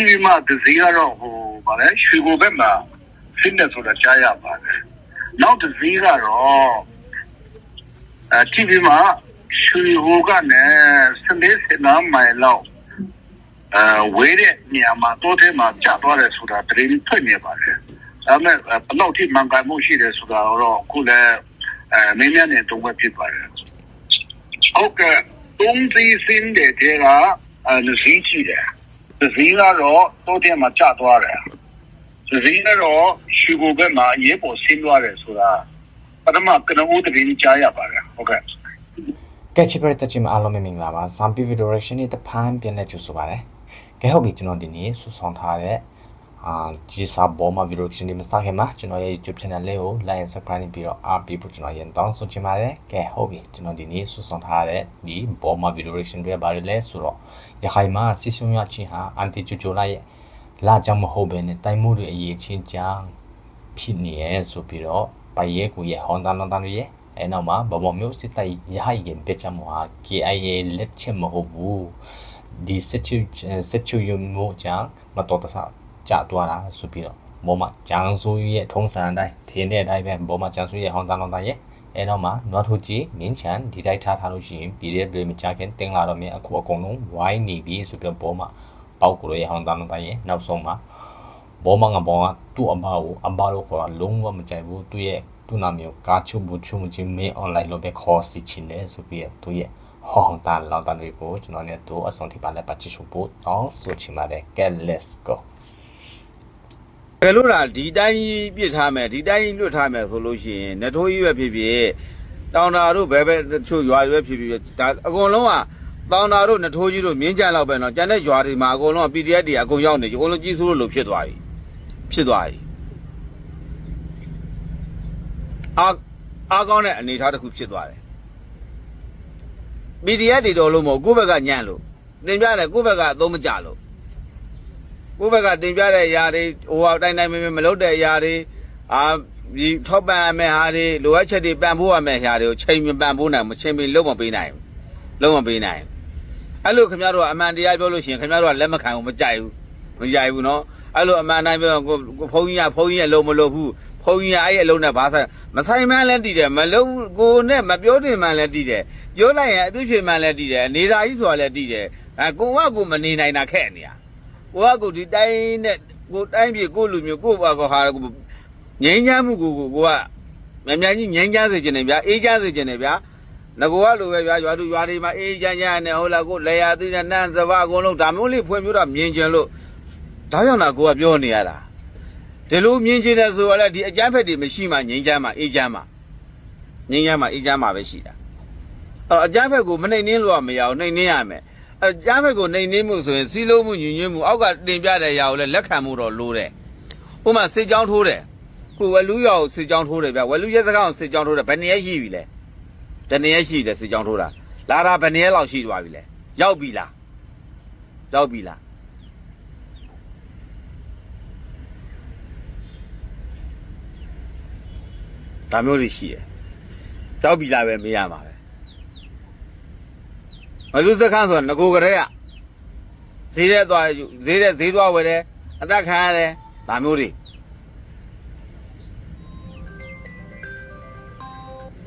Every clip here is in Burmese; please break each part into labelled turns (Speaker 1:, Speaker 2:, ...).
Speaker 1: TV မှာဒီစီကတော့ဟိုဗာလဲရွှေကိုဘက်မှာ fitness ဆိုတာကြားရပါတယ်နောက်ဒီစီကတော့အဲ TV မှာရွှေဟိုကနေစနေစနာမိုင်လောက်အဲဝေးတဲ့နေရာမှာတိုးထဲမှာကြာသွားတယ်ဆိုတာသတင်းထွက်နေပါတယ်ဒါပေမဲ့ဘယ်လောက်ထိမှန်ကန်မှုရှိတယ်ဆိုတာတော့အခုလည်းအဲမင်းများနဲ့တုံ့ပြန်ဖြစ်ပါတယ်ဟုတ်ကဲ့သုံးစီစင်းတဲ့တဲ့ကအဲစီးကြည့်တယ် စီးကတော့တိုးထဲမှာကြာသွားတယ်စီးကတော့ရွှေကိုဘက်မှာရေပေါ်ဆင်းသွားတယ်ဆိုတာပထမကနဦးသတင်းကြားရပါတယ်ဟုတ်ကဲ့
Speaker 2: ကဲချစ်ပရိသတ်ချင်းမအားလုံးပဲမင်္ဂလာပါဇမ်ပီဗီဒီယိုရက်ရှင်နဲ့တဖန်ပြန်လက်ကြိုဆိုပါရစေကဲဟုတ်ပြီကျွန်တော်ဒီနေ့ဆူဆောင်ထားတဲ့ အာဂျီစာဘောမှာဗီဒီယိုရက်ရှင်ဒီမစခင်မှာကျွန်တော်ရဲ့ YouTube channel လေးကို like and subscribe ပြီးတော့အားပေးဖို့ကျွန်တော်ရင်တောင်းဆိုချင်ပါတယ်ကဲဟုတ်ပြီကျွန်တော်ဒီနေ့ဆူဆောင်ထားတဲ့ဒီဘောမှာဗီဒီယိုရက်ရှင်တွေဘာတွေလဲဆိုတော့ရခိုင်မှာစီဆုံရချင်းဟာအန်တီဂျိုဂျိုလာရဲ့လာကြောင့်မဟုတ်ဘဲနဲ့တိုင်မှုတွေအရေးချင်းကြောင့်ဖြစ်နေရဲဆိုပြီးတော့ပိုင်ရဲကိုရဲ့ဟွန်တန်တန်တန်ရဲ့အဲနောက်မှာဗမော်မျိုးစစ်တိုက်ရဟရင်ပြချမောဟာ KIA လက်ချက်မဟုတ်ဘူးဒီစစ်ချူစစ်ချူယမို့ကြောင့်မတော်တဆ ကျသွားတာဆိုပြီးတော့ဘောမဂျန်ဆူရဲ့ထုံးစံအတိုင်းထင်းတဲ့အတိုင်းပဲဘောမဂျန်ဆူရဲ့ဟောင်းသားလောင်းသားရဲ့အဲတော့မှနွားထုတ်ကြီးငင်းချန်ဒီတိုက်ထားထားလို့ရှိရင်ပြည်ရဲ့ပြည်မကြခင်တင်းလာတော့မြင်အခုအကုန်လုံးဝိုင်းနေပြီဆိုပြီးဘောမပေါက်ကလေးဟောင်းသားလောင်းသားရဲ့နောက်ဆုံးမှာဘောမငါဘောကသူ့အမကိုအမလို့ခေါ်တာလုံးဝမကြိုက်ဘူးသူ့ရဲ့သူ့နာမည်ကိုကာချုံဘူချုံချင်းမေးအွန်လိုင်းလို့ပဲခေါ်စီချင်တယ်ဆိုပြီးသူ့ရဲ့ဟောင်းသားလောင်းသားတွေကိုကျွန်တော်လည်းတို့အဆုံးထိပါလက်ပါချစ်ဖို့တောင်းဆိုချင်ပါတယ် get let's go
Speaker 3: ကယ်လို့ဒါဒီတိုင်းကြီးပြစ်ထားမယ်ဒီတိုင်းကြီးလွတ်ထားမယ်ဆိုလို့ရှိရင်နထိုးကြီးပဲဖြစ်ဖြစ်တောင်တာတို့ဘဲဘဲတချို့ရွာရွဲဖြစ်ဖြစ်ဒါအကုန်လုံးကတောင်တာတို့နထိုးကြီးတို့မြင်းကြံလောက်ပဲနော်ကြံတဲ့ရွာတွေမှာအကုန်လုံးက PDF တွေအကုန်ရောက်နေကြအကုန်လုံးကြီးစိုးလို့လို့ဖြစ်သွားပြီဖြစ်သွားပြီအာအားကောင်းတဲ့အနေအထားတစ်ခုဖြစ်သွားတယ် PDF တွေတော်လို့မဟုတ်ကိုယ့်ဘက်ကညံ့လို့တင်ပြတယ်ကိုယ့်ဘက်ကအသုံးမကျလို့ ကိုယ့်ဘက်ကတင်ပြတဲ့အရာတွေဟိုဟာတိုင်းတိုင်းမမမလုပ်တဲ့အရာတွေအာဒီထောက်ပံ့ရမယ့်ဟာတွေလိုအပ်ချက်တွေပံ့ပိုးရမယ့်ဟာတွေကိုချိန်မပံ့ပိုးနိုင်ဘူးချိန်မလုံးမပေးနိုင်ဘူးလုံးမပေးနိုင်ဘူးအဲ့လိုခင်ဗျားတို့ကအမှန်တရားပြောလို့ရှိရင်ခင်ဗျားတို့ကလက်မခံဘူးမကြိုက်ဘူးမကြိုက်ဘူးနော်အဲ့လိုအမှန်တိုင်းပြောကိုကိုဖုန်းကြီးကဖုန်းကြီးအလုံးမလို့ဘူးဖုန်းကြီးကအဲ့ဒီအလုံးနဲ့ဘာဆိုင်မဆိုင်မှန်းလည်းတည်တယ်မလုံးကိုနဲ့မပြောတင်မှန်းလည်းတည်တယ်ပြောလိုက်ရင်အပြစ်ဖြစ်မှန်းလည်းတည်တယ်နေတာကြီးဆိုတာလည်းတည်တယ်အဲကိုကကိုမနေနိုင်တာခက်နေရ ကိုကကိုဒီတိုင်းနဲ့ကိုတိုင်းပြည်ကိုလူမျိုးကိုဘာကဟာကိုငိမ့်ချမ်းမှုကိုကိုကိုကမများကြီးငိမ့်ချမ်းစေခြင်းနဲ့ဗျာအေးချမ်းစေခြင်းနဲ့ဗျာငကိုကလိုပဲဗျာရွာသူရွာတွေမှာအေးချမ်းချမ်းနဲ့ဟုတ်လားကိုလေယာသိတဲ့နန်းစဘာအကုန်လုံးဒါမျိုးလေးဖွင့်ပြတော့မြင်ကျင်လို့ဒါကြောင့်လားကိုကပြောနေရတာဒီလိုမြင်ကျင်တဲ့ဆိုတော့လေဒီအကြမ်းဖက်တွေမရှိမှငိမ့်ချမ်းမှအေးချမ်းမှငိမ့်ချမ်းမှအေးချမ်းမှပဲရှိတာအဲ့တော့အကြမ်းဖက်ကိုမနှိမ်နှင်းလို့ကမရအောင်နှိမ်နှင်းရမယ် အကြမ်းဖက်ကိုနှိမ်နှင်းမှုဆိုရင်စီးလုံးမှုညင်ညွတ်မှုအောက်ကတင်ပြတဲ့ຢာကိုလည်းလက်ခံမှုတော့လိုတယ်ဥပမာစစ်ကြောင်းထိုးတယ်ခုဝလူရောစစ်ကြောင်းထိုးတယ်ဗျဝလူရဲစကားကိုစစ်ကြောင်းထိုးတယ်ဘယ်နှစ်ရက်ရှိပြီလဲတနှစ်ရက်ရှိတယ်စစ်ကြောင်းထိုးတာလာတာဘယ်နှစ်ရက်လောက်ရှိသွားပြီလဲရောက်ပြီလားရောက်ပြီလားဒါမျိုးတွေရှိတယ်ရောက်ပြီလားပဲမေးရမှာပဲ မလူစခန်းဆိုတာငကိုကလေးကဈေးတဲ့သွားဈေးတဲ့ဈေးသွားဝယ်တယ်အသက်ခံရတယ်ဒါမျိုးတွေ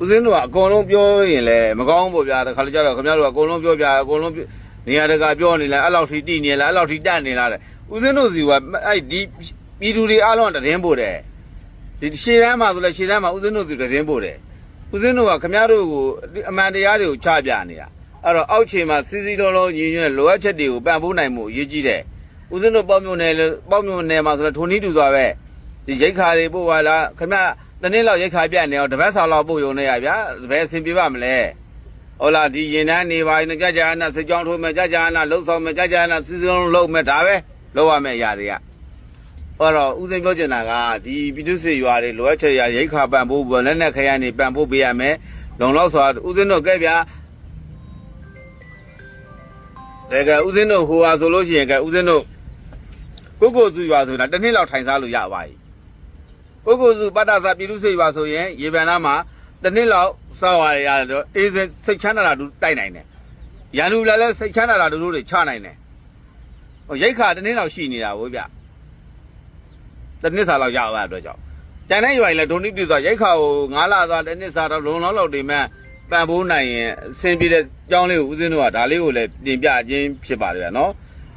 Speaker 3: ဦးစင်းတို့ကအကုန်လုံးပြောရင်လည်းမကောင်းဘူးဗျာတခါလေကျတော့ခင်ဗျားတို့ကအကုန်လုံးပြောပြအကုန်လုံးနေရာတကာပြောနေလားအဲ့လောက်ထိတိနေလားအဲ့လောက်ထိတက်နေလားတဲ့ဦးစင်းတို့စီကအဲ့ဒီပြည်သူတွေအားလုံးတရင်ပို့တယ်ဒီရှေ့တန်းမှာဆိုလဲရှေ့တန်းမှာဦးစင်းတို့စီတရင်ပို့တယ်ဦးစင်းတို့ကခင်ဗျားတို့ကိုအမှန်တရားတွေကိုချပြနေတာ အဲ့တော့အောက်ခြေမှာစီစီလုံးလုံးညီညွတ်လိုအပ်ချက်တွေကိုပံ့ပိုးနိုင်မှုအရေးကြီးတယ်။ဦးဇင်းတို့ပေါ့မြို့နယ်ပေါ့မြို့နယ်မှာဆိုတော့ထိုနည်းတူသွားပဲဒီရိတ်ခါတွေပို့ပါလားခင်ဗျတနေ့လောက်ရိတ်ခါပြတ်နေအောင်တပတ်ဆောင်လောက်ပို့ရုံနဲ့ရဗျာဘယ်အဆင်ပြေပါမလဲ။ဟုတ်လားဒီရင်တန်းနေပါရင်ကြကြအနာစစ်ကြောင်းထိုးမယ်ကြကြအနာလှုပ်ဆောင်မယ်ကြကြအနာစီစီလုံးလုံးမယ်ဒါပဲလုပ်ရမယ့်အရာတွေကအဲ့တော့ဦးစိန်ပြောချင်တာကဒီပြည်သူ့စစ်ရွာတွေလိုအပ်ချက်ရရိတ်ခါပံ့ပိုးဖို့လက်နဲ့ခရမ်းနေပံ့ပိုးပေးရမယ်လုံလောက်စွာဦးစင်းတို့ကဲဗျာ ဒါကဦးစင်းတို့ဟိုဟာဆိုလို့ရှိရင်ကဦးစင်းတို့ကိုကိုစုရွာဆိုတာတစ်နှစ်လောက်ထိုင်စားလို့ရပါ යි ကိုကိုစုပတ္တသာပြည်သူစိတ်ရွာဆိုရင်ရေပန်နာမှာတစ်နှစ်လောက်စောက်ရရတယ်တော့အေးစိတ်ချမ်းသာတာတူတိုက်နိုင်တယ်ရန်သူလည်းလည်းစိတ်ချမ်းသာတာတူတို့တွေချနိုင်တယ်ဟိုရိတ်ခါတစ်နေ့လောက်ရှိနေတာဗောဗျတစ်နှစ်စာလောက်ရအောင်အတွက်ကြောင့်ကျန်တဲ့ရွာရင်လည်းဒုံတိတိဆိုရိတ်ခါကို9လစာတစ်နှစ်စာတော့လုံလောက်လောက်တင်မဲ့ ပံပိုးနိုင်ရင်အဆင်ပြေတဲ့ကြောင်းလေးကိုဦးစင်းတို့ကဒါလေးကိုလည်းတင်ပြခြင်းဖြစ်ပါတယ်ဗျာနော်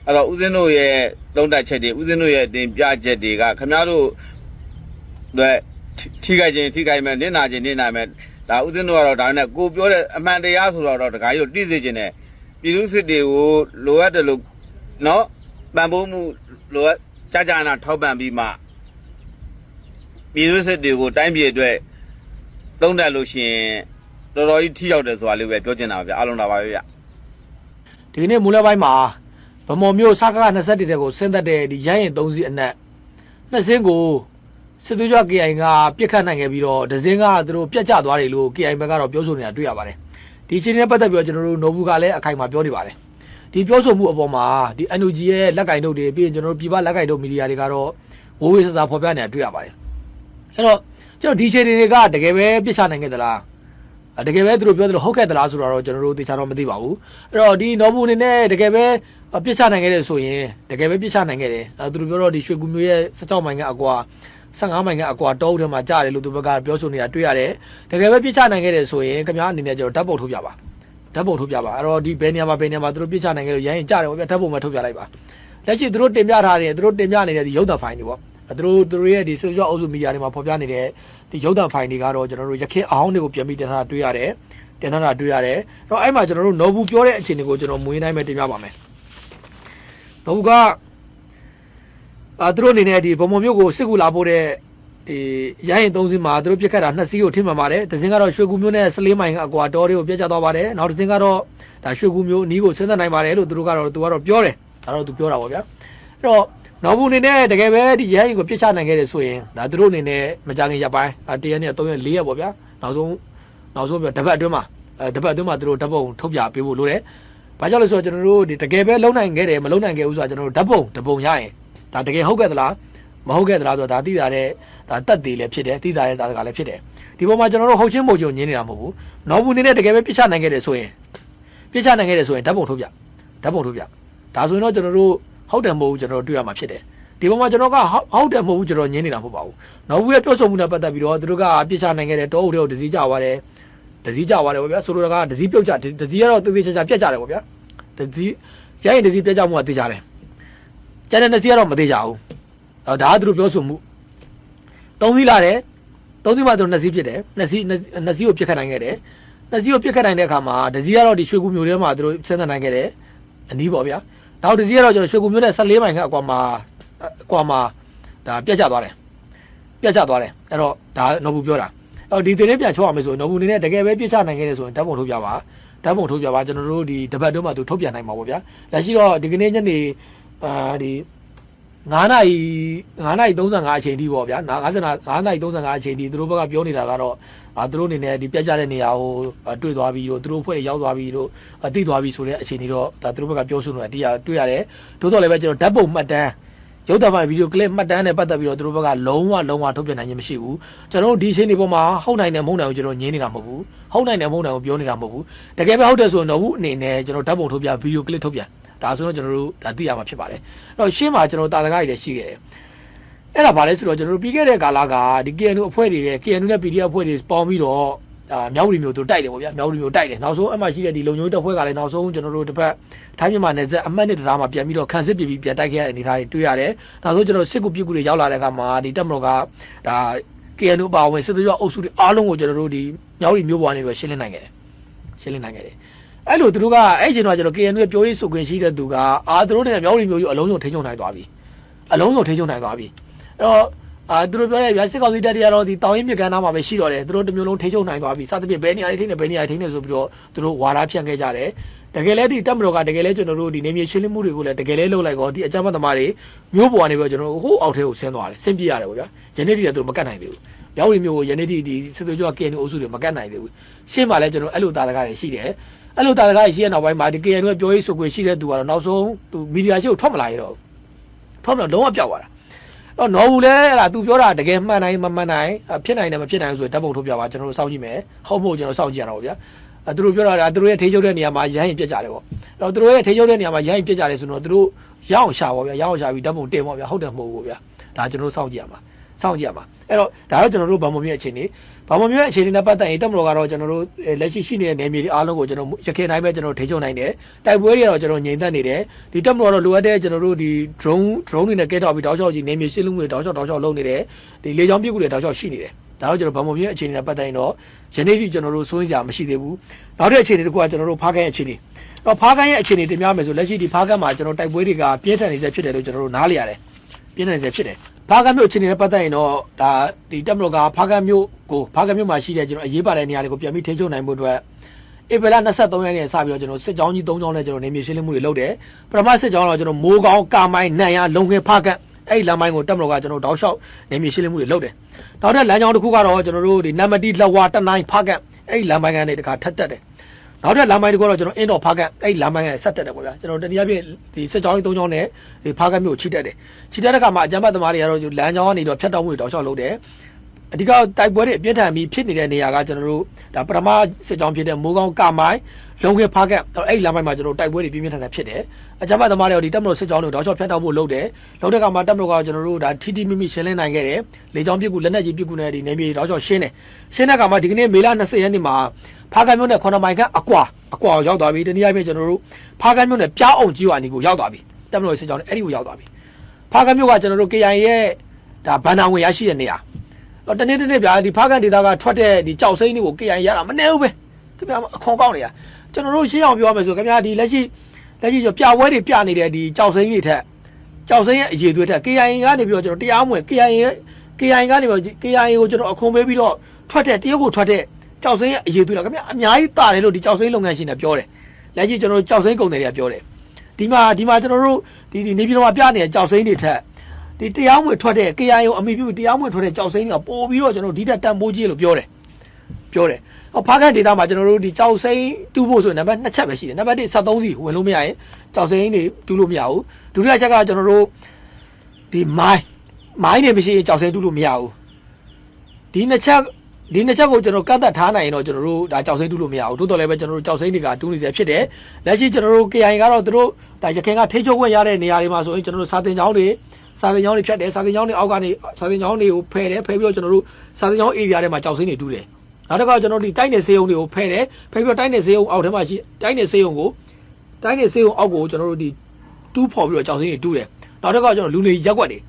Speaker 3: အဲ့တော့ဦးစင်းတို့ရဲ့သုံးတက်ချက်တွေဦးစင်းတို့ရဲ့တင်ပြချက်တွေကခင်ဗျားတို့တွေထိခိုက်ခြင်းထိခိုက်မဲ့နစ်နာခြင်းနစ်နာမဲ့ဒါဦးစင်းတို့ကတော့ဒါနဲ့ကိုပြောတဲ့အမှန်တရားဆိုတော့တခါကြီးတို့တိစေခြင်းနဲ့ပြည်သူစစ်တွေကိုလိုအပ်တယ်လို့နော်ပံပိုးမှုလိုအပ်ကြာကြာနာထောက်ပံ့ပြီးမှပြည်သူစစ်တွေကိုတိုင်းပြည်အတွက်သုံးတက်လို့ရှိရင် တော်တော်ကြီးထိရောက်တယ်ဆိုတာလေးပဲပြောချင်တာပါဗျအားလုံးလာပါပဲဗျ
Speaker 4: ဒီကနေ့မူလပိုင်းမှာဗမော်မျိုးစကား21တဲ့ကိုဆင်းသက်တဲ့ဒီရိုင်းရင်3စီးအနက်နှစ်စင်းကိုစစ်သွေးကြွ KI ကပြစ်ခတ်နိုင်ခဲ့ပြီးတော့ဒဇင်းကသူတို့ပြတ်ကျသွားတယ်လို့ KI ဘက်ကတော့ပြောဆိုနေတာတွေ့ရပါတယ်ဒီအချိန်နဲ့ပတ်သက်ပြီးတော့ကျွန်တော်တို့နိုဘူးကလည်းအခိုင်အမာပြောနေပါတယ်ဒီပြောဆိုမှုအပေါ်မှာဒီ NUG ရဲ့လက်ကင်တို့တွေပြီးရင်ကျွန်တော်တို့ပြည်ပလက်ကင်တို့မီဒီယာတွေကတော့ဝိုးဝေးဆဆဖော်ပြနေတာတွေ့ရပါတယ်အဲ့တော့ကျွန်တော်ဒီအချိန်တွေကတကယ်ပဲပြစ်ချနိုင်ခဲ့သလားအဲ တကယ်ပဲသူတို့ပြောသလိုဟုတ်ခဲ့သလားဆိုတော့ကျွန်တော်တို့သေချာတော့မသိပါဘူးအဲ့တော့ဒီနော်ဘူးအနေနဲ့တကယ်ပဲပြစ်ချနိုင်ခဲ့တယ်ဆိုရင်တကယ်ပဲပြစ်ချနိုင်ခဲ့တယ်အဲသူတို့ပြောတော့ဒီရွှေကူမျိုးရဲ့16မိုင်ကအကွာ15မိုင်ကအကွာတောအုပ်ထဲမှာကြားတယ်လို့သူဘက်ကပြောဆိုနေတာတွေ့ရတယ်တကယ်ပဲပြစ်ချနိုင်ခဲ့တယ်ဆိုရင်ခင်ဗျားအနေနဲ့ကျွန်တော်ဓာတ်ပုံထုတ်ပြပါဓာတ်ပုံထုတ်ပြပါအဲ့တော့ဒီဘယ်နေရာမှာဘယ်နေရာမှာသူတို့ပြစ်ချနိုင်ခဲ့လို့ရိုင်းရင်ကြားတယ်ပေါ့ဗျာဓာတ်ပုံမှာထုတ်ပြလိုက်ပါလက်ရှိသူတို့တင်ပြထားတယ်သူတို့တင်ပြနေတဲ့ဒီရုပ်သံဖိုင်တွေပေါ့အဲသူတို့သူတို့ရဲ့ဒီဆိုရှယ်အုပ်စုမီဒီယာတွေမှာဖော်ပြနေတဲ့ ဒီရုပ်သံဖိုင်တွေကတော့ကျွန်တော်တို့ရခင်အောင်တွေကိုပြန်ပြီးတင်ထားတာတွေ့ရတယ်တင်ထားတာတွေ့ရတယ်။တော့အဲ့မှာကျွန်တော်တို့နော်ဘူးပြောတဲ့အခြေအနေကိုကျွန်တော်မွေးနိုင်မဲ့တင်ပြပါမယ်။နော်ဘူးကအာသူတို့အနေနဲ့ဒီဗမော်မျိုးကိုစစ်ကူလာပို့တဲ့ဒီရရင်သုံးစီးမှာသူတို့ပြစ်ခတ်တာနှစ်စီးကိုထိမှန်ပါတယ်။တစ်စင်းကတော့ရွှေကူမျိုးနဲ့ဆလေးမိုင်ကအကွာတော်တွေကိုပြစ်ကျသွားပါတယ်။နောက်တစ်စင်းကတော့ဒါရွှေကူမျိုးအနီးကိုဆင်းသက်နိုင်ပါတယ်လို့သူတို့ကတော့သူကတော့ပြောတယ်။ဒါတော့သူပြောတာပေါ့ဗျာ။အဲ့တော့ နော်ဘူးအနေနဲ့တကယ်ပဲဒီရရင်ကိုပြစ်ချနိုင်ခဲ့တယ်ဆိုရင်ဒါသူတို့အနေနဲ့မကြခင်ရပ်ပိုင်းတရက်နဲ့၃ရက်၄ရက်ပေါ့ဗျာ။နောက်ဆုံးနောက်ဆုံးပြတပတ်အတွင်းမှာအဲတပတ်အတွင်းမှာသူတို့ဓာတ်ပုံထုတ်ပြပေးဖို့လိုတယ်။ဘာကြောင့်လဲဆိုတော့ကျွန်တော်တို့ဒီတကယ်ပဲလုံနိုင်ခဲ့တယ်မလုံနိုင်ခဲ့ဘူးဆိုတာကျွန်တော်တို့ဓာတ်ပုံဓာတ်ပုံရရင်ဒါတကယ်ဟုတ်ခဲ့သလားမဟုတ်ခဲ့သလားဆိုတော့ဒါသိတာတဲ့ဒါတက်သေးလည်းဖြစ်တယ်သိတာတဲ့ဒါကလည်းဖြစ်တယ်။ဒီပေါ်မှာကျွန်တော်တို့ဟုတ်ချင်းမို့ချုံညင်းနေတာမဟုတ်ဘူး။နော်ဘူးနေနဲ့တကယ်ပဲပြစ်ချနိုင်ခဲ့တယ်ဆိုရင်ပြစ်ချနိုင်ခဲ့တယ်ဆိုရင်ဓာတ်ပုံထုတ်ပြဓာတ်ပုံထုတ်ပြဒါဆိုရင်တော့ကျွန်တော်တို့ ဟုတ်တယ်မဟုတ်ဘူးကျွန်တော်တို့တွေ့ရမှာဖြစ်တယ်။ဒီပေါ်မှာကျွန်တော်ကဟုတ်တယ်မဟုတ်ဘူးကျွန်တော်ညင်းနေတာမဟုတ်ပါဘူး။နော်ဘူးရဲ့ပြောဆိုမှုနဲ့ပတ်သက်ပြီးတော့သူတို့ကပြစ်ချနိုင်ခဲ့တယ်တောအုပ်တွေကိုဒစီကြသွားတယ်။ဒစီကြသွားတယ်ပေါ့ဗျာဆိုလိုတာကဒစီပြုတ်ကြဒစီကတော့သေသေးချာချာပြတ်ကြတယ်ပေါ့ဗျာ။ဒစီရိုင်းရင်ဒစီပြတ်ကြမှုကသေချာတယ်။ကျန်တဲ့ဒစီကတော့မသေချာဘူး။အော်ဒါကသူတို့ပြောဆိုမှုသုံးသီးလာတယ်။သုံးသီးမှသူတို့နှစ်စီးဖြစ်တယ်။နှစ်စီးနှစ်စီးကိုပြစ်ခတ်နိုင်ခဲ့တယ်။နှစ်စီးကိုပြစ်ခတ်နိုင်တဲ့အခါမှာဒစီကတော့ဒီရွှေကူမျိုးထဲမှာသူတို့ဆင်းသက်နိုင်ခဲ့တယ်။အနီးပေါ့ဗျာ။ နောက်ဒစီကတော့ကျွန်တော်ရွှေကူမျိုးနဲ့14မိုင်ခန့်အကွာမှာအကွာမှာဒါပြတ်ကျသွားတယ်။ပြတ်ကျသွားတယ်။အဲ့တော့ဒါနော်ဘူးပြောတာ။အော်ဒီတင်လေးပြန်ချောရမယ်ဆိုရင်နော်ဘူးအနေနဲ့တကယ်ပဲပြစ်ချနိုင်ခဲ့တယ်ဆိုရင်ဓာတ်ပုံထုတ်ပြပါဓာတ်ပုံထုတ်ပြပါကျွန်တော်တို့ဒီတပတ်တုန်းမှသူထုတ်ပြန်နိုင်မှာပေါ့ဗျာလက်ရှိတော့ဒီကနေ့ညနေအာဒီ9နာရီ9နာရီ35အချိန်ထိပေါ့ဗျာ50နာ9နာရီ35အချိန်ထိသူတို့ဘက်ကပြောနေတာကတော့ အာသူတို့အနေနဲ့ဒီပြတ်ကြတဲ့နေရာကိုတွေ့သွားပြီးတော့သူတို့ဖွဲ့ရောက်သွားပြီးတော့တိသွားပြီးဆိုတဲ့အခြေအနေတော့ဒါသူတို့ဘက်ကပြောဆိုနေတာတရားတွေ့ရတယ်တိုးတော့လည်းပဲကျွန်တော်ဓာတ်ပုံမှတ်တမ်းရုပ်သံဖိုင်ဗီဒီယိုကလစ်မှတ်တမ်းနဲ့ပတ်သက်ပြီးတော့သူတို့ဘက်ကလုံးဝလုံးဝထုတ်ပြန်နိုင်ခြင်းမရှိဘူးကျွန်တော်တို့ဒီအချိန်ဒီပေါ်မှာဟုတ်နိုင်တယ်မဟုတ်နိုင်ဘူးကျွန်တော်ညင်းနေတာမဟုတ်ဘူးဟုတ်နိုင်တယ်မဟုတ်နိုင်ဘူးပြောနေတာမဟုတ်ဘူးတကယ်ပဲဟုတ်တယ်ဆိုရင်တော့ဘူးအနေနဲ့ကျွန်တော်ဓာတ်ပုံထုတ်ပြဗီဒီယိုကလစ်ထုတ်ပြန်ဒါဆိုတော့ကျွန်တော်တို့ဒါသိရမှာဖြစ်ပါတယ်အဲ့တော့ရှင်းမှာကျွန်တော်တာတကားကြီးလည်းရှိခဲ့တယ် အဲ့ဒါဘာလဲဆိုတော့ကျွန်တော်တို့ပြီးခဲ့တဲ့ကာလကဒီ KNU အဖွဲ့တွေရဲ့ KNU နဲ့ PDF အဖွဲ့တွေပေါင်းပြီးတော့အာမြောက်ရီမျိုးတို့တိုက်တယ်ပေါ့ဗျာမြောက်ရီမျိုးတိုက်တယ်နောက်ဆုံးအမှရှိတဲ့ဒီလုံညုံတပ်ဖွဲ့ကလည်းနောက်ဆုံးကျွန်တော်တို့တစ်ဖက်ထိုင်းမြန်မာနယ်စပ်အမှတ်နဲ့တရားမှာပြန်ပြီးတော့ခံစစ်ပြည်ပြီးပြန်တိုက်ခဲ့တဲ့အနေအထားတွေတွေ့ရတယ်နောက်ဆုံးကျွန်တော်စစ်ကူပြစ်ကူတွေရောက်လာတဲ့အခါမှာဒီတပ်မတော်ကဒါ KNU ပါဝင်စစ်သွေးကြအုပ်စုတွေအားလုံးကိုကျွန်တော်တို့ဒီမြောက်ရီမျိုးပေါ်နေပြီးရှင်းလင်းနိုင်ခဲ့တယ်ရှင်းလင်းနိုင်ခဲ့တယ်အဲ့လိုသူတို့ကအဲ့ချိန်တော့ကျွန်တော် KNU ရဲ့ပြောရေးဆိုခွင့်ရှိတဲ့သူကအာသူတို့နဲ့မြောက်ရီမျိုးကြီးအလုံးစုံထိချုံနိုင်သွားပြီအလုံးစုံထိချုံနိုင်သွားပြီအဲ့ တော့အာသူတို့ပြောတဲ့ဗျာစစ်ကောင်စီတပ်တွေကတော့ဒီတောင်ရင်မြကန်းသားမှာပဲရှိတော့တယ်သူတို့တစ်မျိုးလုံးထိချုံနိုင်သွားပြီစသဖြင့်ဘယ်နေရာတွေထိနေဘယ်နေရာတွေထိနေဆိုပြီးတော့သူတို့ဝါဒဖြန့်ခဲ့ကြတယ်တကယ်လဲဒီတက်မတော်ကတကယ်လဲကျွန်တော်တို့ဒီနေမြေရှင်းလင်းမှုတွေကိုလည်းတကယ်လဲလုပ်လိုက်တော့ဒီအကြမ်းဖက်သမားတွေမျိုးပေါ်ကနေပြီးတော့ကျွန်တော်တို့ဟိုးအောက်ထဲကိုဆင်းသွားတယ်ဆင်းပြေးရတယ်ပေါ့ဗျာယနေ့တည်းကသူတို့မကတ်နိုင်သေးဘူးမြောက်ရီမျိုးကိုယနေ့တည်းဒီစစ်သွေးကြွ KNU အုပ်စုတွေမကတ်နိုင်သေးဘူးရှင်းပါလဲကျွန်တော်အဲ့လိုတာတကားတွေရှိတယ်အဲ့လိုတာတကားတွေရှိတဲ့နောက်ပိုင်းမှာဒီ KNU ရဲ့ပြောရေးဆိုခွင့်ရှိတဲ့သူကတော့နောက်ဆုံးသူမီဒီယာရှိကိုထွက်မလာရတော့ထွက်မလာလုံးဝပြောက်သွားတာ တော့နော်ဘူးလဲအဲ့ဒါ तू ပြောတာတကယ်မှန်နိုင်မမှန်နိုင်ဖြစ်နိုင်တယ်မဖြစ်နိုင်ဆိုရင်ဓာတ်ပုံထုတ်ပြပါကျွန်တော်တို့စောင့်ကြည့်မယ်ဟုတ်မဟုတ်ကျွန်တော်စောင့်ကြည့်ရအောင်ဗျာအဲသူတို့ပြောတာကသူတို့ရဲ့ထိချုပ်တဲ့နေရာမှာရဟရင်ပြက်ကြတယ်ပေါ့အဲ့တော့သူတို့ရဲ့ထိချုပ်တဲ့နေရာမှာရဟရင်ပြက်ကြတယ်ဆိုတော့သူတို့ရအောင်ရှာပါဗျာရအောင်ရှာပြီးဓာတ်ပုံတင်ပါဗျာဟုတ်တယ်မဟုတ်ဘူးဗျာဒါကျွန်တော်တို့စောင့်ကြည့်ရမှာစောင့်ကြည့်ရမှာအဲ့တော့ဒါတော့ကျွန်တော်တို့ဗမာမျိုးရဲ့အခြေအနေ ဗမာမျိုးရဲ့အခြေအနေနဲ့ပတ်သက်ရင်တက်မတော်ကတော့ကျွန်တော်တို့လက်ရှိရှိနေတဲ့နယ်မြေတွေအားလုံးကိုကျွန်တော်ရခိုင်တိုင်းပဲကျွန်တော်ထိချုပ်နိုင်တယ်တိုက်ပွဲတွေကတော့ကျွန်တော်ငြိမ်သက်နေတယ်ဒီတက်မတော်တော့လိုအပ်တဲ့ကျွန်တော်တို့ဒီ drone drone တွေနဲ့ကဲထောက်ပြီးတောက်လျှောက်ကြီးနယ်မြေရှင်းလင်းမှုတွေတောက်လျှောက်တောက်လျှောက်လုပ်နေတယ်ဒီလေကြောင်းပြစ်ကူတွေတောက်လျှောက်ရှိနေတယ်ဒါတော့ကျွန်တော်ဗမာမျိုးရဲ့အခြေအနေနဲ့ပတ်သက်ရင်တော့ယနေ့ထိကျွန်တော်တို့စိုးရိမ်ကြမရှိသေးဘူးနောက်တဲ့အခြေအနေတစ်ခုကကျွန်တော်တို့ဖားခိုင်းအခြေအနေတော့ဖားခိုင်းရဲ့အခြေအနေတင်ပြမယ်ဆိုလက်ရှိဒီဖားကတ်မှာကျွန်တော်တိုက်ပွဲတွေကပြင်းထန်နေစေဖြစ်တယ်လို့ကျွန်တော်တို့နားလည်ရတယ် ပြင်းထန်နေစေဖြစ်တယ်ဖားကတ်မြို့အခြေအနေနဲ့ပတ်သက်ရင်တော့ဒါဒီတက်မလို့ကဖားကတ်မြို့ကိုဖားကတ်မြို့မှာရှိတဲ့ကျွန်တော်အရေးပါတဲ့နေရာတွေကိုပြန်ပြီးထိန်းချုပ်နိုင်မှုအတွက်ဧပြီလ23ရက်နေ့စပြီးတော့ကျွန်တော်စစ်ကြောင်းကြီး3ကြောင်းနဲ့ကျွန်တော်နေမြေရှင်းလင်းမှုတွေလုပ်တယ်ပထမစစ်ကြောင်းတော့ကျွန်တော်မိုးကောင်းကာမိုင်းနန်ရလုံခဲဖားကတ်အဲ့ဒီလမ်းပိုင်းကိုတက်မလို့ကကျွန်တော်တောက်လျှောက်နေမြေရှင်းလင်းမှုတွေလုပ်တယ်နောက်ထပ်လမ်းကြောင်းတစ်ခုကတော့ကျွန်တော်တို့ဒီနမတီလက်ဝါတနိုင်ဖားကတ်အဲ့ဒီလမ်းပိုင်းကနေတခါထပ်တက်တယ် နောက်ထပ်လမ်းပိုင်းတစ်ခုတော့ကျွန်တော်အင်းတော်ဖားကတ်အဲ့ဒီလမ်းပိုင်းကဆက်တက်တယ်ပေါ့ဗျာကျွန်တော်တနည်းအားဖြင့်ဒီစစ်ကြောင်းကြီး၃ကြောင်းနဲ့ဒီဖားကတ်မြို့ကိုချိတက်တယ်ချိတက်တဲ့ခါမှာအကြမ်းဖက်သမားတွေကတော့လမ်းကြောင်းကနေတော့ဖြတ်တောက်မှုတွေတောက်လျှောက်လုပ်တယ်အဓိကတိုက်ပွဲတွေအပြင်းထန်ပြီးဖြစ်နေတဲ့နေရာကကျွန်တော်တို့ဒါပထမစစ်ကြောင်းဖြစ်တဲ့မိုးကောင်းကမိုင်းလုံခဲဖားကတ်အဲ့ဒီလမ်းပိုင်းမှာကျွန်တော်တိုက်ပွဲတွေပြင်းပြင်းထန်ထန်ဖြစ်တယ်အကြမ်းဖက်သမားတွေကဒီတပ်မတော်စစ်ကြောင်းတွေကိုတောက်လျှောက်ဖြတ်တောက်ဖို့လုပ်တယ်လုပ်တဲ့ခါမှာတပ်မတော်ကကျွန်တော်တို့ဒါထီထီမိမိရှင်းလင်းနိုင်ခဲ့တယ်လေကြောင်းပစ်ကူလက်နက်ကြီးပစ်ကူနဲ့ဒီနေမြေတောက်လျှောက်ရှင်းတယ်ရှင်းတဲ့ခါမှာဒီကနေ့မေလ20ရက်နေ့မှာ ဖားကမ်းမြို့နယ်9မိုင်ခန့်အကွာအကွာကိုရောက်သွားပြီတနည်းအားဖြင့်ကျွန်တော်တို့ဖားကမ်းမြို့နယ်ပြားအောင်ကြီးဝါနီကိုရောက်သွားပြီတက်မလို့စစ်ကြောင်းနဲ့အဲ့ဒီကိုရောက်သွားပြီဖားကမ်းမြို့ကကျွန်တော်တို့ KIA ရဲ့ဒါဘန်နာဝင်ရရှိတဲ့နေရာတော့တနေ့တနေ့ဗျာဒီဖားကမ်းဒေသကထွက်တဲ့ဒီကြောက်စိမ့်တွေကို KIA ရတာမနေဘူးပဲခင်ဗျာအခွန်ကောက်နေရကျွန်တော်တို့ရှင်းအောင်ပြောရမယ်ဆိုခင်ဗျာဒီလက်ရှိလက်ရှိကျပြပွဲတွေပြနေတဲ့ဒီကြောက်စိမ့်တွေထက်ကြောက်စိမ့်ရဲ့အရေးသွေးထက် KIA ကနေပြီးတော့ကျွန်တော်တရားမဝင် KIA ရဲ့ KIA ကနေပြီးတော့ KIA ကိုကျွန်တော်အခွန်ပေးပြီးတော့ထွက်တဲ့တရုတ်ကိုထွက်တဲ့ ကြောက်စိမ်းရဲ့အရေးသွေးလာခင်ဗျအများကြီးတာတယ်လို့ဒီကြောက်စိမ်းလုပ်ငန်းရှင်တွေပြောတယ်လက်ရှိကျွန်တော်တို့ကြောက်စိမ်းကုန်တယ်တွေကပြောတယ်ဒီမှာဒီမှာကျွန်တော်တို့ဒီဒီနေပြည်တော်မှာပြနေတဲ့ကြောက်စိမ်းတွေထက်ဒီတရားမဝင်ထွက်တဲ့ KIO အမိပြုတရားမဝင်ထွက်တဲ့ကြောက်စိမ်းတွေကပို့ပြီးတော့ကျွန်တော်တို့ဒီတက်တန်ဖိုးကြီးလို့ပြောတယ်ပြောတယ်ဟောဖားကန်ဒေတာမှာကျွန်တော်တို့ဒီကြောက်စိမ်းတူးဖို့ဆိုရင်နံပါတ်2ချက်ပဲရှိတယ်နံပါတ်1 73စီဝင်လို့မရရင်ကြောက်စိမ်းတွေတူးလို့မရဘူးဒုတိယချက်ကကျွန်တော်တို့ဒီမိုင်းမိုင်းတွေမရှိရင်ကြောက်စိမ်းတူးလို့မရဘူးဒီနှစ်ချက် ဒီနှစ်ချက်ကိုကျွန်တော်ကတ်သက်ထားနိုင်ရင်တော့ကျွန်တော်တို့ဒါကြောက်စိမ့်တူးလို့မရဘူးတိုးတော်လည်းပဲကျွန်တော်တို့ကြောက်စိမ့်တွေကတူးနေစေဖြစ်တယ်လက်ရှိကျွန်တော်တို့ KI ကတော့သူတို့ဒါရခင်ကထိချုပ်ခွင့်ရတဲ့နေရာတွေမှာဆိုရင်ကျွန်တော်တို့စာတင်ကျောင်းတွေစာတင်ကျောင်းတွေဖြတ်တယ်စာတင်ကျောင်းတွေအောက်ကနေစာတင်ကျောင်းတွေကိုဖယ်တယ်ဖယ်ပြီးတော့ကျွန်တော်တို့စာတင်ကျောင်း area ထဲမှာကြောက်စိမ့်တွေတူးတယ်နောက်တစ်ခါကျွန်တော်တို့ဒီတိုက်နယ်စေးုံတွေကိုဖယ်တယ်ဖယ်ပြီးတော့တိုက်နယ်စေးုံအောက်ထဲမှာရှိတိုက်နယ်စေးုံကိုတိုက်နယ်စေးုံအောက်ကိုကျွန်တော်တို့ဒီတူးဖော်ပြီးတော့ကြောက်စိမ့်တွေတူးတယ်နောက်တစ်ခါကျွန်တော်လူနေရက်ွက်တွေ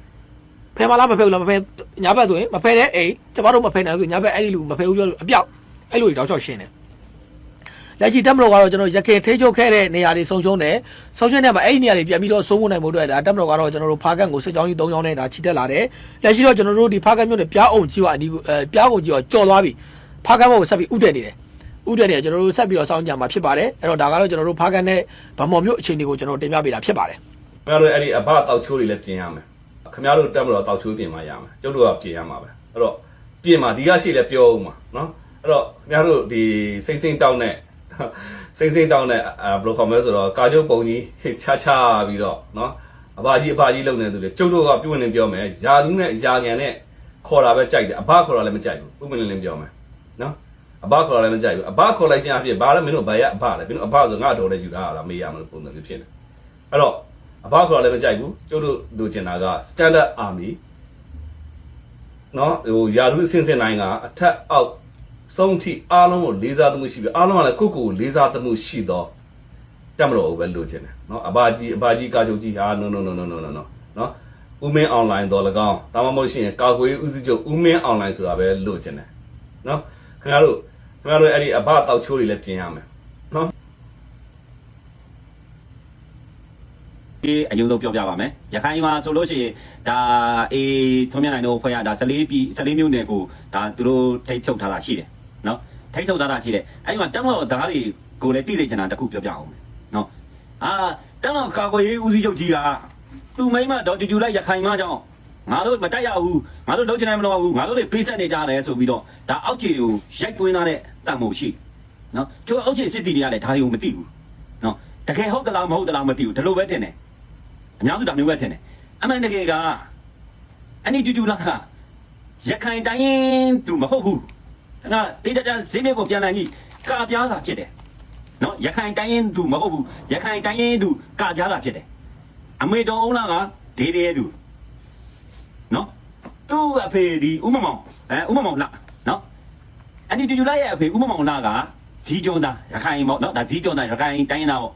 Speaker 4: ဖယ်မလားမဖယ်ဘူးလားမဖယ်ညာဘက်ဆိုရင်မဖယ်တဲ့အိမ်ကျမတို့မဖယ်နိုင်ဘူးညာဘက်အဲ့ဒီလူမဖယ်ဘူးပြောလို့အပြောက်အဲ့လိုတွေတောက်ချောက်ရှင်းတယ်လက်ရှိတက်မတော်ကတော့ကျွန်တော်ရခင်ထိချုပ်ခဲ့တဲ့နေရာတွေဆုံးရှုံးတယ်ဆုံးရှုံးတဲ့မှာအဲ့ဒီနေရာတွေပြန်ပြီးတော့ဆုံးမနိုင်မှုအတွက်ဒါတက်မတော်ကတော့ကျွန်တော်တို့ဖားကန်ကိုစစ်ကြောင်းကြီး၃ကြောင်းနဲ့ဒါချီတက်လာတယ်လက်ရှိတော့ကျွန်တော်တို့ဒီဖားကန်မြို့နယ်ပြားအောင်ကြီးကအနီးအဲပြားအောင်ကြီးကကြော်သွားပြီဖားကန်ဘက်ကိုဆက်ပြီးဥတက်နေတယ်ဥတက်နေတယ်ကျွန်တော်တို့ဆက်ပြီးတော့စောင့်ကြမှာဖြစ်ပါတယ်အဲ့တော့ဒါကတော့ကျွန်တော်တို့ဖားကန်နဲ့ဗမော်မြို့အခြေအနေကိုကျွန်တော်တင်ပြပေးတာဖြစ်ပါတယ်
Speaker 5: ခင်ဗျားတို့အဲ့ဒီအဘတောက်ချိုးတွေလည်းပြင်ရမယ် ခင်ဗျားတို့တက်မလို့တောက်ချိုးပြင်မှရမယ်ကျုပ်တို့ကပြင်ရမှာပဲအဲ့တော့ပြင်မှာဒီကရှိလည်းပြောဦးမှာနော်အဲ့တော့ခင်ဗျားတို့ဒီစိမ့်စိမ့်တောင်းနဲ့စိမ့်စိမ့်တောင်းနဲ့အာဘယ်လိုခေါ်မလဲဆိုတော့ကာကျုပ်ပုံကြီးချာချာပြီးတော့နော်အဘကြီးအဘကြီးလုံနေသူတွေကျုပ်တို့ကပြုတ်နေပြောမယ်ယာလူးနဲ့ယာငံနဲ့ခေါ်တာပဲကြိုက်တယ်အဘခေါ်တာလည်းမကြိုက်ဘူးဥပမာလည်းပြောမယ်နော်အဘခေါ်တာလည်းမကြိုက်ဘူးအဘခေါ်လိုက်ခြင်းအဖြစ်ဘာလဲမင်းတို့ဘာရအဘလဲမင်းတို့အဘဆိုငါတော်လည်းယူတာလားမေးရမလို့ပုံစံမျိုးဖြစ်နေအဲ့တော့ အဘခေါ်လည်းမကြိုက်ဘူးကျုပ်တို့လိုချင်တာက standard army เนาะဟိုယာရုအဆင့်ဆင့်တိုင်းကအထက်အောက်ဆုံးထိအားလုံးကိုလေးစားသမှုရှိပြီအားလုံးကလည်းကိုယ့်ကိုယ်ကိုလေးစားသမှုရှိတော့တက်မလို့ပဲလိုချင်တယ်เนาะအဘကြီးအဘကြီးကာချုပ်ကြီးဟာ no no no no no no no เนาะဦးမင်း online တော့၎င်းဒါမှမဟုတ်ရှင်ကာကွယ်ဦးစီးချုပ်ဦးမင်း online ဆိုတာပဲလိုချင်တယ်เนาะခင်ဗျားတို့ခင်ဗျားတို့အဲ့ဒီအဘတောက်ချိုးတွေလည်းပြင်ရမယ်
Speaker 6: ဒီအယုံဆုံးပြောပြပါမယ်။ရခိုင်မှာဆိုလို့ရှိရင်ဒါအေးထုံးမြနိုင်တို့ဖွဲ့ရဒါ14ပြည်14မြို့နယ်ကိုဒါသူတို့ထိတ်ချုပ်ထားတာရှိတယ်နော်။ထိတ်ချုပ်ထားတာရှိတယ်။အဲဒီမှာတက်မတော်သားတွေကိုလည်းတိတိကျကျတစ်ခုပြောပြအောင်မယ်နော်။အာတက်မတော်ကာကွယ်ရေးဦးစီးချုပ်ကြီးကသူ့မိမဒေါ်ကျူကျူလိုက်ရခိုင်မှာကြောင့်ငါတို့မတက်ရဘူးငါတို့လုံးချင်နိုင်မလို့ဘူးငါတို့တွေပေးဆက်နေကြတယ်ဆိုပြီးတော့ဒါအောက်ခြေကိုရိုက်သွင်းထားတဲ့တန်မို့ရှိနော်ကျိုးအောက်ခြေစစ်တီတွေကလည်းဒါတွေကိုမသိဘူးနော်တကယ်ဟုတ်သလားမဟုတ်သလားမသိဘူးဒီလိုပဲတင်တယ် အများစုဒါမျိုးပဲထင်တယ်အမှန်တကယ်ကအနိတူတူလက္ခရခိုင်တိုင်းရင်သူမဟုတ်ဘူးခဏတေးတကြဈေးမြစ်ကိုပြန်လာကြည့်ကာပြားတာဖြစ်တယ်နော်ရခိုင်တိုင်းရင်သူမဟုတ်ဘူးရခိုင်တိုင်းရင်သူကာပြားတာဖြစ်တယ်အမေတော်အောင်လာကဒေးတဲ့သူနော်သူ့အဖေဒီဥမမောင်အဲဥမမောင်လာနော်အန်ဒီတူလိုက်ရဲ့အဖေဥမမောင်လာကဇီးကျွန်းသားရခိုင်ပေါ့နော်ဒါဇီးကျွန်းသားရခိုင်တိုင်းရင်သားပေါ့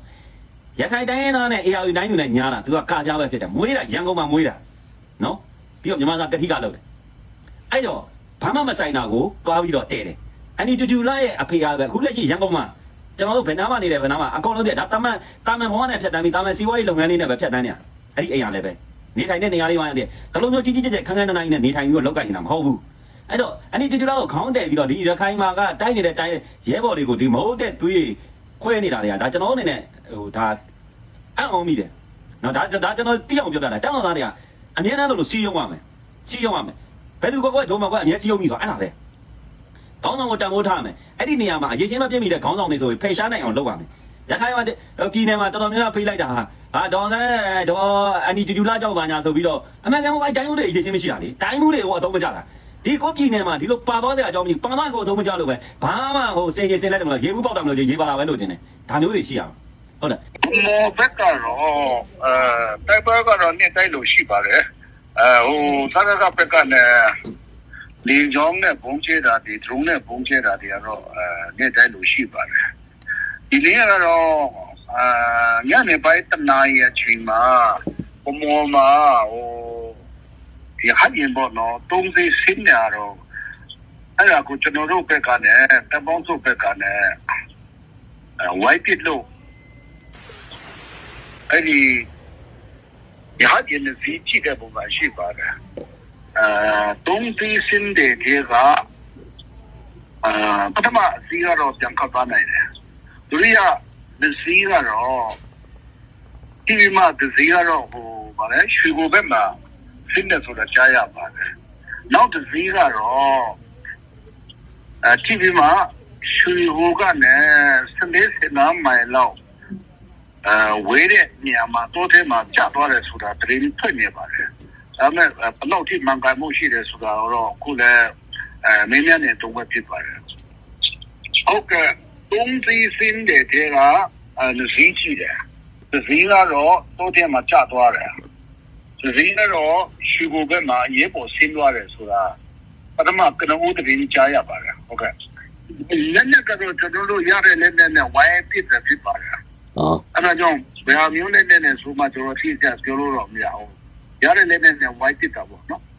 Speaker 6: ရခိုင်တိုင်းရင်သားနဲ့ AR တိုင်းသူနဲ့ညားတာသူကကာပြားပဲဖြစ်တယ်မွေးတာရန်ကုန်မှာမွေးတာနော်ပြီးတော့မြန်မာသားကတိကလုပ်တယ်အဲ့တော့ဘာမှမဆိုင်တာကိုတွားပြီးတော့တဲ့တယ်။အန်ဒီတူတူလာရဲ့အဖေကပဲအခုလက်ရှိရန်ကုန်မှာကျွန်တော်တို့ဘယ်နာမှနေတယ်ဘယ်နာမှအကုန်လုံးတည်းဒါတာမန်တာမန်ဘဝနဲ့ဖြတ်တန်းပြီးတာမန်စီးပွားရေးလုပ်ငန်းလေးနဲ့ပဲဖြတ်တန်းနေရ။အဲ့ဒီအိမ်ရလည်းပဲနေထိုင်တဲ့နေရာလေးပါနေတယ်။ဒါလိုမျိုးကြီးကြီးကျယ်ကျယ်ခန်းခန်းတန်းတန်းနဲ့နေထိုင်ပြီးတော့လောက်ကင်နေတာမဟုတ်ဘူး။အဲ့တော့အန်ဒီတူတူလာကိုခေါင်းတယ်ပြီးတော့ဒီရခိုင်မှာကတိုင်းနေတဲ့တိုင်းရဲဘော်တွေကိုဒီမဟုတ်တဲ့တွေး ခွဲနေတာတွေကဒါကျွန်တော်အနေနဲ့ဟိုဒါအံ့ဩမိတယ်။နော်ဒါဒါကျွန်တော်တိအောင်ပြောပြတာတောင်းတော်သားတွေကအမြဲတမ်းလို့စီးရုံးရမယ်။စီးရုံးရမယ်။ဘယ်သူကကွဒုံမကွအမြဲစီးရုံးပြီဆိုအဲ့ဒါပဲခေါင်းဆောင်ကိုတန်ဖိုးထားမယ်အဲ့ဒီနေရာမှာအရေးချင်းမပြည့်မီတဲ့ခေါင်းဆောင်တွေဆိုရင်ဖယ်ရှားနိုင်အောင်လုပ်ရမယ်ရခိုင်မှာပြည်နယ်မှာတော်တော်များများဖိလိုက်တာဟာဟာဒေါ်ဆန်းဒေါ်အန်ဒီတူတူလာကြောက်ပါညာဆိုပြီးတော့အမှန်ကန်မို့အဲ့တိုင်းမှုတွေအရေးချင်းမရှိတာလေတိုင်းမှုတွေကိုအသုံးမကျတာ ဒီကိုပြည်နယ်မှာဒီလိုပါသွားတဲ့အကြောင်းကြီးပါသွားကိုအသုံးမကျလို့ပဲဘာမှဟိုစင်ကြီးစင်လိုက်တယ်မလို့ရေဘူးပေါက်တယ်မလို့ရေပါလာပဲလို့တင်တယ်ဒါမျိုးတွေရှိရမှာဟုတ်တယ်
Speaker 1: မောဘက်ကတော့အဲတိုက်ပွဲကတော့နေ့တိုင်းလို့ရှိပါတယ်အဲဟိုသရကဘက်ကလည်းလင်းကြောင်းနဲ့ဘုံချဲတာဒီဒရုန်းနဲ့ဘုံချဲတာတွေကတော့အဲနေ့တိုင်းလို့ရှိပါတယ်ဒီနေ့ကတော့အာညနေပိုင်းတနာရီအချိန်မှာဘမောမှာဟို ဒီဟန်ရင်ဘောနော်တုံးစီစင်းနေတော့အဲ့ဒါကိုကျွန်တော်တို့ဘက်ကလည်းတပေါင်းစုဘက်ကလည်းအဲဝိုက်ပစ်လို့အဲ့ဒီရဟရင်ဗီချီတဲ့ပုံမှာရှိပါတယ်အဲတုံးတီစင်တဲ့ဒီကအာပထမစီကတော့ပြန်ခောက်သွားနိုင်တယ်ဒုတိယဒီစီကတော့ဒီမှာဒီစီကတော့ဟိုဗာလဲရွှေကိုဘက်မှာ ဖစ်နေဆိုတာကြားရပါတယ်နောက်ဒီစီကတော့အဲ TV မှာရွှေဟိုကနေစနေစနာမိုင်လောက်အဲဝေးတဲ့နေရာမှာတိုးထဲမှာကျသွားတယ်ဆိုတာတရင်ထွက်နေပါတယ်။ဒါပေမဲ့ဘယ်လောက်ထိမှန်ကန်မှုရှိတယ်ဆိုတာတော့အခုလည်းအဲမင်းများနဲ့တုံ့ပြန်ဖြစ်ပါတယ်။ဟုတ်ကဲ့တုံးသီးစင်းတဲ့တဲကအဲဇီးကြည့်တယ်။ဇီးကတော့တိုးထဲမှာကျသွားတယ်။ ဇီးကတော့ရှူကိုဘက်မှာရေပေါ်ဆင်းသွားတယ်ဆိုတာပထမကနဦးတရင်ကြားရပါတယ်။ဟုတ်ကဲ့။လက်နဲ့ကတော့ကျွန်တော်တို့ရတဲ့လက်နဲ့နဲ့ဝိုင်းပစ်တယ်ဖြစ်ပါတယ်။
Speaker 7: อ๋อ
Speaker 1: အဲ့ဒါကြောင့်ဘယ်ဟာမျိုးနဲ့နဲ့ဆိုမှကျွန်တော်ထိကျပြောလို့တော့မရဘူး။ရတဲ့လက်နဲ့နဲ့ white တက်တာပေါ့နော်။